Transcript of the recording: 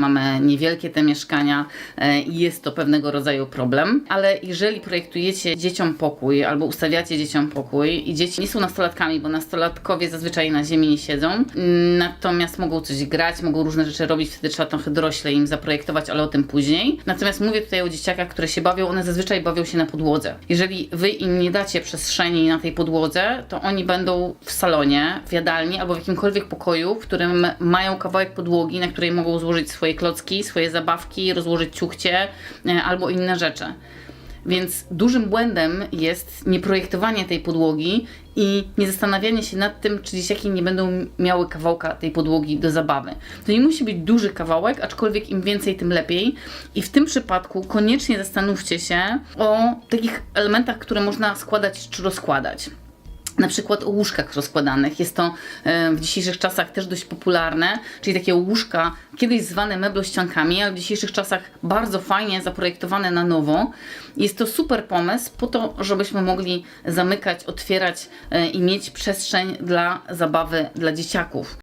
Mamy niewielkie te mieszkania e, i jest to pewnego rodzaju problem, ale jeżeli projektujecie dzieciom pokój albo ustawiacie dzieciom pokój i dzieci nie są nastolatkami, bo nastolatkowie zazwyczaj na ziemi nie siedzą, mm, natomiast mogą coś grać, mogą różne rzeczy robić, wtedy trzeba trochę dorośle im zaprojektować, ale o tym później. Natomiast mówię tutaj o dzieciakach, które się bawią, one zazwyczaj bawią się na podłodze. Jeżeli wy im nie dacie przestrzeni na tej podłodze, to oni będą w salonie, w jadalni albo w jakimkolwiek pokoju, w którym mają kawałek podłogi, na której mogą złożyć swoje klocki, swoje zabawki, rozłożyć ciuchcie e, albo inne rzeczy. Więc dużym błędem jest nieprojektowanie tej podłogi i nie zastanawianie się nad tym, czy dzieciaki nie będą miały kawałka tej podłogi do zabawy. To nie musi być duży kawałek, aczkolwiek im więcej, tym lepiej. I w tym przypadku koniecznie zastanówcie się o takich elementach, które można składać czy rozkładać na przykład o łóżkach rozkładanych. Jest to e, w dzisiejszych czasach też dość popularne, czyli takie łóżka, kiedyś zwane meblościankami, ale w dzisiejszych czasach bardzo fajnie zaprojektowane na nowo. Jest to super pomysł po to, żebyśmy mogli zamykać, otwierać e, i mieć przestrzeń dla zabawy dla dzieciaków.